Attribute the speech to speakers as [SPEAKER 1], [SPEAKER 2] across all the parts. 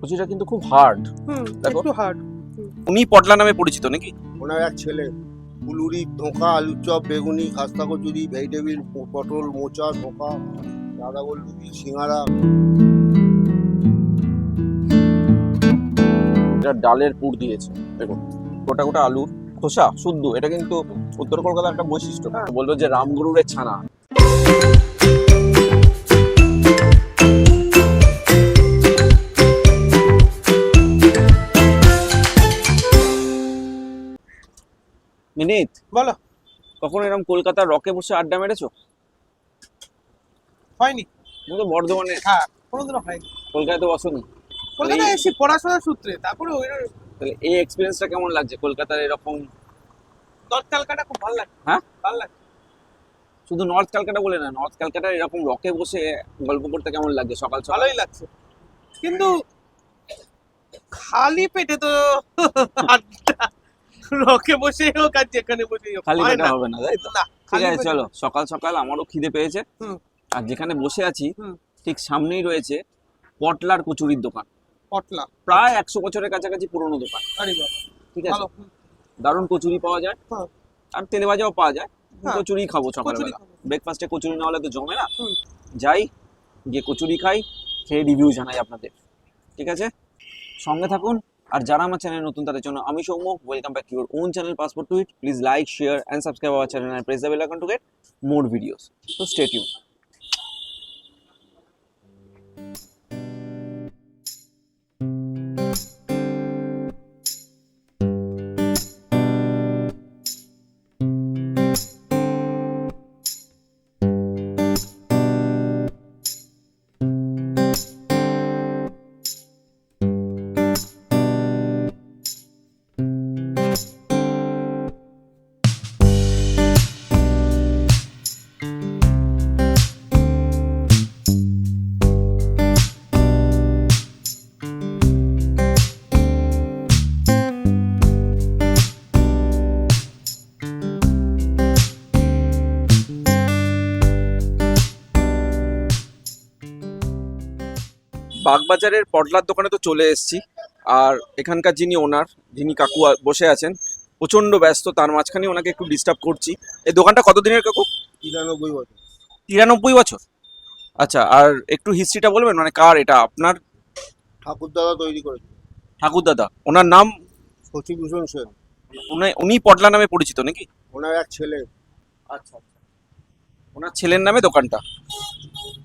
[SPEAKER 1] কচুরিটা কিন্তু খুব হার্ড
[SPEAKER 2] হুম
[SPEAKER 1] দেখো।
[SPEAKER 2] একটু হার্ড
[SPEAKER 1] উনি পটলা নামে পরিচিত নাকি?
[SPEAKER 3] ওনার এক ছেলে ফুলুরি ধোঁকা আলুর চপ বেগুনি খাস্তা কচুরি ভেজিটেবিল পটল মোচা ধোঁকা দাদা গোলরুটি সিঙ্গারা।
[SPEAKER 1] এটা ডালের পুর দিয়েছে দেখুন গোটা গোটা আলু খোসা শুদ্ধ। এটা কিন্তু উত্তর কলকাতার একটা বৈশিষ্ট্য।
[SPEAKER 2] হ্যাঁ।
[SPEAKER 1] বলব যে রামগুরুরের ছানা। মিনিট।
[SPEAKER 2] বলো।
[SPEAKER 1] কখনো এরকম কলকাতার রকে বসে আড্ডা মেরেছো?
[SPEAKER 2] হয়নি।
[SPEAKER 1] তুমি তো বর্ধমানে।
[SPEAKER 2] হ্যাঁ কোনোদিনও হয়নি।
[SPEAKER 1] কলকাতায় তো বসনি।
[SPEAKER 2] কলকাতায় এসে পড়াশোনার সূত্রে তারপরে ওই
[SPEAKER 1] তাহলে এই এক্সপিরিয়েন্সটা কেমন লাগছে? কলকাতার এরকম
[SPEAKER 2] নর্থ ক্যালকাটা খুব ভালো লাগে।
[SPEAKER 1] হ্যাঁ?
[SPEAKER 2] ভালো লাগে।
[SPEAKER 1] শুধু নর্থ ক্যালকাটা বলে না নর্থ ক্যালকাটার এরকম রকে বসে গল্প করতে কেমন লাগছে সকাল সকাল?
[SPEAKER 2] ভালোই লাগছে। কিন্তু খালি পেটে তো আড্ডা রকে বসে হোক আর যেখানে বসে হোক
[SPEAKER 1] খালি পেটে হবে না তাই তো? ঠিক আছে চলো সকাল সকাল আমারও খিদে পেয়েছে। আর যেখানে বসে আছি ঠিক সামনেই রয়েছে পটলার কচুরির দোকান।
[SPEAKER 2] পটলা।
[SPEAKER 1] প্রায় একশো বছরের কাছাকাছি পুরনো দোকান। ঠিক আছে? দারুণ কচুরি পাওয়া যায়। আর তেলে ভাজাও পাওয়া যায়।
[SPEAKER 2] হ্যাঁ।
[SPEAKER 1] কচুরি খাব সকালবেলা। ব্রেকফাস্টে কচুরি না হলে তো জমে না। যাই গিয়ে কচুরি খাই খেয়ে রিভিউ জানাই আপনাদের। ঠিক আছে? সঙ্গে থাকুন। আর যারা আমার চ্যানেল নতুন, তাদের জন্য আমি Soumya welcome back your own channel passport tweet please like share and subscribe our channel and press the bell icon to get more videos তো স্টে টিউন বাগবাজারের পটলার দোকানে তো চলে এসেছি। আর এখানকার যিনি ওনার যিনি কাকু বসে আছেন প্রচণ্ড ব্যস্ত তার মাঝখানে ওনাকে একটু ডিস্টার্ব করছি। এই দোকানটা কতদিনের কাকু?
[SPEAKER 3] তিরানব্বই বছর।
[SPEAKER 1] তিরানব্বই বছর? আচ্ছা আর একটু হিস্ট্রিটা বলবেন? মানে কার এটা? আপনার?
[SPEAKER 3] ঠাকুর দাদা তৈরি করেছে।
[SPEAKER 1] ঠাকুর দাদা ওনার নাম?
[SPEAKER 3] শশীভূষণ সেন।
[SPEAKER 1] উনি- উনি পটলা নামে পরিচিত নাকি?
[SPEAKER 3] ওনার এক ছেলে।
[SPEAKER 1] আচ্ছা ওনার ছেলের নামে দোকানটা।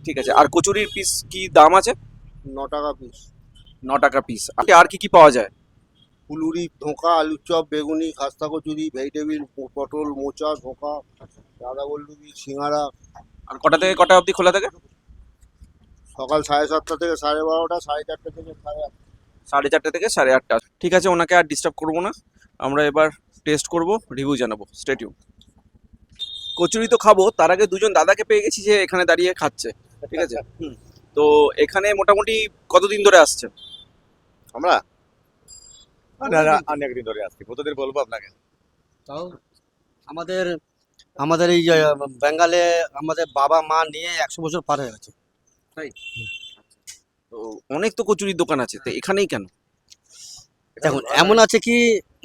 [SPEAKER 1] ঠিক আছে আর কচুরির পিস কি দাম আছে?
[SPEAKER 3] ন টাকা পিস
[SPEAKER 1] ন টাকা পিস আর কি কি পাওয়া যায়?
[SPEAKER 3] ফুলুরি ধোঁকা আলুর চপ বেগুনি খাস্তা কচুরি ভেজিটেবিল পটল মোচা ধোঁকা দাদা গোলরুটি সিঙ্গারা।
[SPEAKER 1] আর কটা থেকে কটা অবধি খোলা থাকে?
[SPEAKER 3] সকাল সাড়ে সাতটা থেকে সাড়ে বারোটা সাড়ে চারটে থেকে সাড়ে আটটা।
[SPEAKER 1] সাড়ে চারটে থেকে সাড়ে আটটা। ঠিক আছে ওনাকে আর ডিস্টার্ব করব না। আমরা এবার টেস্ট করব রিভিউ জানাব। স্টেটিউ কচুরি তো খাব তার আগে দুজন দাদাকে পেয়ে গেছি যে এখানে দাঁড়িয়ে খাচ্ছে। ঠিক আছে? হুম। তো এখানে মোটামুটি কতদিন ধরে আসছেন?
[SPEAKER 4] আমরা? না অনেক দিন ধরে আসছি। কতদিন বলব আপনাকে?
[SPEAKER 5] তাও আমাদের আমাদের এই যে বেঙ্গালে আমাদের বাবা মা নিয়ে একশো বছর পার হয়ে গেছে। তাই?
[SPEAKER 1] তো অনেক তো কচুরির দোকান আছে তো এখানেই কেন?
[SPEAKER 5] দেখুন এমন আছে কি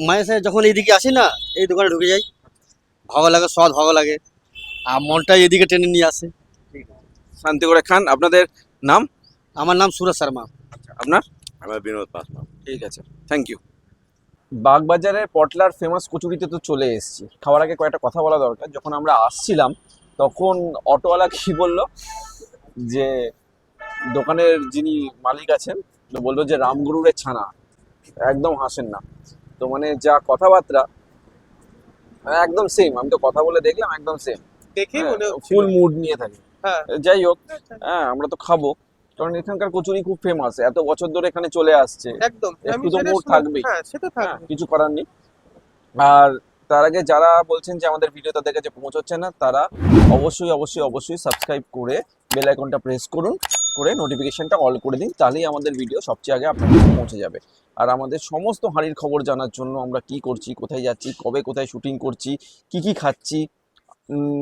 [SPEAKER 5] মায়ের সাথে যখন এইদিকে আসি না এই দোকানে ঢুকে যাই। ভালো লাগে স্বাদ ভালো লাগে। আর মনটা এদিকে টেনে নিয়ে আসে।
[SPEAKER 1] শান্তি করে খান। আপনাদের নাম?
[SPEAKER 5] আমার নাম সুরজ শর্মা।
[SPEAKER 1] আপনার?
[SPEAKER 4] আমার বিনোদ পাসমা
[SPEAKER 1] ঠিক আছে থ্যাংক ইউ বাগবাজারের পটলার ফেমাস কচুরিতে তো চলে এসেছি। খাওয়ার আগে কয়েকটা কথা বলা দরকার। যখন আমরা আসছিলাম তখন অটোওয়ালা কি বলল? যে দোকানের যিনি মালিক আছেন তো বলল যে রামগুরুরের ছানা। একদম হাসেন না। তো মানে যা কথাবার্তা একদম সেম আমি তো কথা বলে দেখলাম একদম সেম
[SPEAKER 2] মনে হচ্ছে।
[SPEAKER 1] ফুল মুড নিয়ে থাকি। যাই হোক হ্যাঁ আমরা তো খাব। কারণ এখানকার কচুরি খুব ফেমাস এত বছর ধরে এখানে চলে আসছে।
[SPEAKER 2] একদম।
[SPEAKER 1] একটু তো
[SPEAKER 2] শুনে-
[SPEAKER 1] থাকবেই।
[SPEAKER 2] হ্যাঁ
[SPEAKER 1] হ্যাঁ, কিছু করার নেই। আর তার আগে যারা বলছেন যে আমাদের ভিডিও তাদের কাছে পৌঁছচ্ছে না তারা অবশ্যই অবশ্যই অবশ্যই সাবস্ক্রাইব করে বেল আইকনটা প্রেস করুন করে নোটিফিকেশনটা অল করে দিন তাহলেই আমাদের ভিডিও সবচেয়ে আগে আপনার কাছে পৌঁছে যাবে। আর আমাদের সমস্ত হাঁড়ির খবর জানার জন্য আমরা কি করছি কোথায় যাচ্ছি কবে কোথায় শুটিং করছি কি কি খাচ্ছি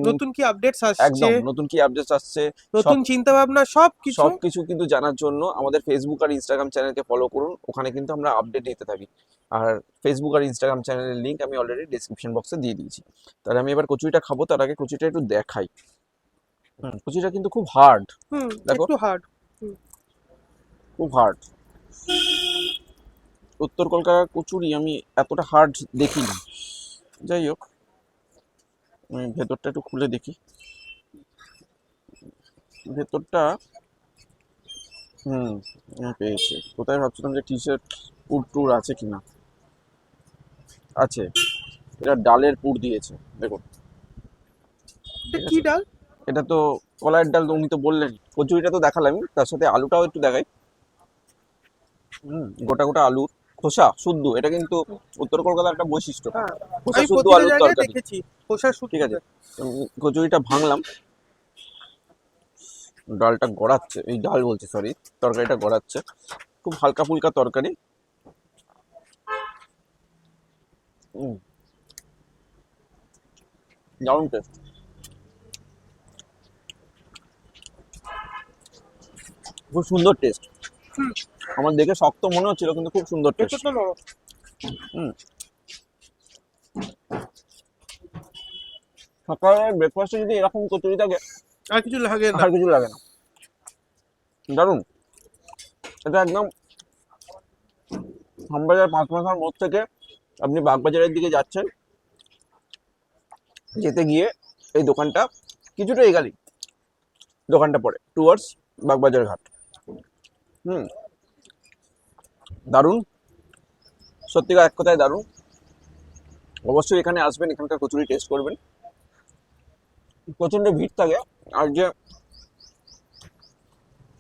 [SPEAKER 2] নতুন কি আপডেটস আসছে?
[SPEAKER 1] একদম নতুন কি আপডেট আসছে?
[SPEAKER 2] নতুন চিন্তা ভাবনা সব কিছু
[SPEAKER 1] সবকিছু? কিন্তু জানার জন্য আমাদের ফেসবুক আর ইনস্টাগ্রাম চ্যানেলকে ফলো করুন। ওখানে কিন্তু আমরা আপডেট দিতে থাকি। আর ফেসবুক আর ইনস্টাগ্রাম চ্যানেলের লিংক আমি অলরেডি ডেসক্রিপশন বক্সে দিয়ে দিয়েছি। তাহলে আমি এবার কচুরিটা খাব তার আগে কচুরিটা একটু দেখাই। কচুরিটা কিন্তু খুব হার্ড
[SPEAKER 2] হুম
[SPEAKER 1] দেখো।
[SPEAKER 2] একটু হার্ড
[SPEAKER 1] খুব হার্ড উত্তর কলকাতার কচুরি আমি এতটা হার্ড দেখিনি। যাই হোক। ভেতরটা একটু খুলে দেখি। ভেতরটা হুম পেয়েছি। কোথায় ভাবছিলাম যে টি শার্ট পুর টুর আছে কিনা? আছে। এটা ডালের পুর দিয়েছে দেখুন।
[SPEAKER 2] এটা কি ডাল?
[SPEAKER 1] এটা তো কলাইয়ের ডাল উনি তো বললেন। কচুরিটা তো দেখালাম তার সাথে আলুটাও একটু দেখাই। হুম গোটা গোটা আলু খোসা শুদ্ধ এটা কিন্তু উত্তর কলকাতার একটা বৈশিষ্ট্য।
[SPEAKER 2] হ্যাঁ
[SPEAKER 1] খোসা শুদ্ধ আলুর তরকারি।
[SPEAKER 2] খোসা শুদ্ধ।
[SPEAKER 1] ঠিক আছে কচুরিটা ভাঙলাম। ডালটা গড়াচ্ছে এই ডাল বলছি সরি তরকারিটা গড়াচ্ছে। খুব হালকা ফুলকা তরকারি। দারুণ টেস্ট খুব সুন্দর টেস্ট। আমার দেখে শক্ত মনে হচ্ছিল কিন্তু খুব সুন্দর টেস্ট
[SPEAKER 2] ভেতরটা নরম
[SPEAKER 1] সকালে ব্রেকফাস্টে যদি এরকম কচুরি থাকে
[SPEAKER 2] আর কিছু লাগে না।
[SPEAKER 1] আর কিছু লাগে না। দারুণ এটা একদম হামবাজার পাঁচ মাথার মোড় থেকে আপনি বাগবাজারের দিকে যাচ্ছেন যেতে গিয়ে এই দোকানটা কিছুটা এগালি। দোকানটা পড়ে টুয়ার্ডস বাগবাজার ঘাট। হুম। দারুণ। সত্যিকার এক কথায় দারুণ। অবশ্যই এখানে আসবেন এখানকার কচুরি টেস্ট করবেন। প্রচণ্ড ভিড় থাকে। আর যে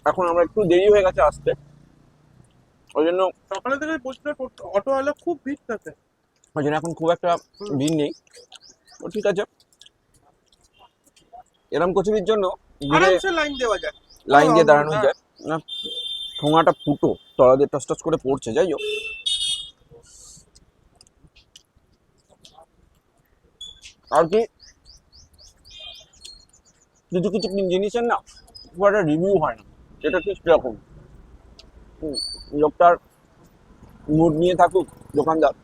[SPEAKER 1] এখন আমরা একটু দেরি হয়ে গেছে আসতে। ওই জন্য
[SPEAKER 2] সকালে থেকে বসলে অটোওয়ালা খুব ভিড় থাকে।
[SPEAKER 1] ওই জন্য এখন খুব একটা ভিড় নেই। ঠিক আছে। এরম কচুরির জন্য
[SPEAKER 2] লাইন দেওয়া যায়।
[SPEAKER 1] লাইন দিয়ে দাঁড়ানো
[SPEAKER 2] হ্যাঁ।
[SPEAKER 1] যায় না। ঠোঙাটা ফুটো, তলা দিয়ে টস টস করে পড়ছে, যাই হোক। আর কি? কিছু কিছু জিনিসের না, খুব একটা রিভিউ হয় না, সেটা ঠিক সেরকম লোকটার মুড নিয়ে থাকুক, দোকানদার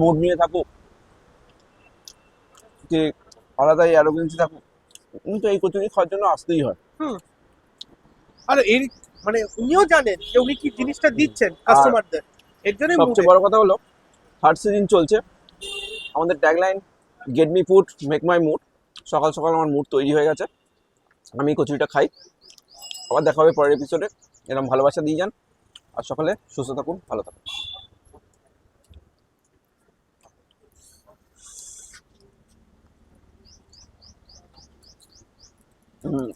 [SPEAKER 1] মুড নিয়ে থাকুক, যে আলাদাই অ্যারোগেন্সি থাকুক কিন্তু এই কচুরি খাওয়ার জন্য আসতেই হয়।
[SPEAKER 2] আর এর মানে উনিও জানেন যে উনি কি জিনিসটা দিচ্ছেন কাস্টমারদের এর জন্যই
[SPEAKER 1] সবচেয়ে বড় কথা হলো থার্ড সিজন চলছে। আমাদের tagline get me food make my mood সকাল সকাল আমার মুড তৈরি হয়ে গেছে। আমি কচুরিটা খাই। আবার দেখা হবে পরের এপিসোডে এরকম ভালোবাসা দিয়ে যান। আর সকালে সুস্থ থাকুন ভালো থাকুন। হুম।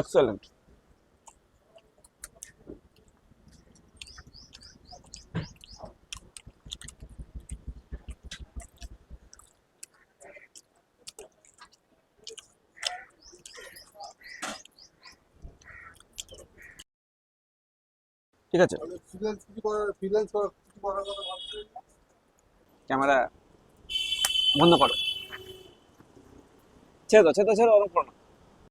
[SPEAKER 1] এক্সেলেন্ট ঠিক আছে
[SPEAKER 3] ফ্রিল্যান্স কিছু করার ফ্রিল্যান্স করার কিছু করার কথা আছে
[SPEAKER 1] ক্যামেরা বন্ধ করো। ছেড়ে দাও ছেড়ে দাও ছেড়ে ওরকম করো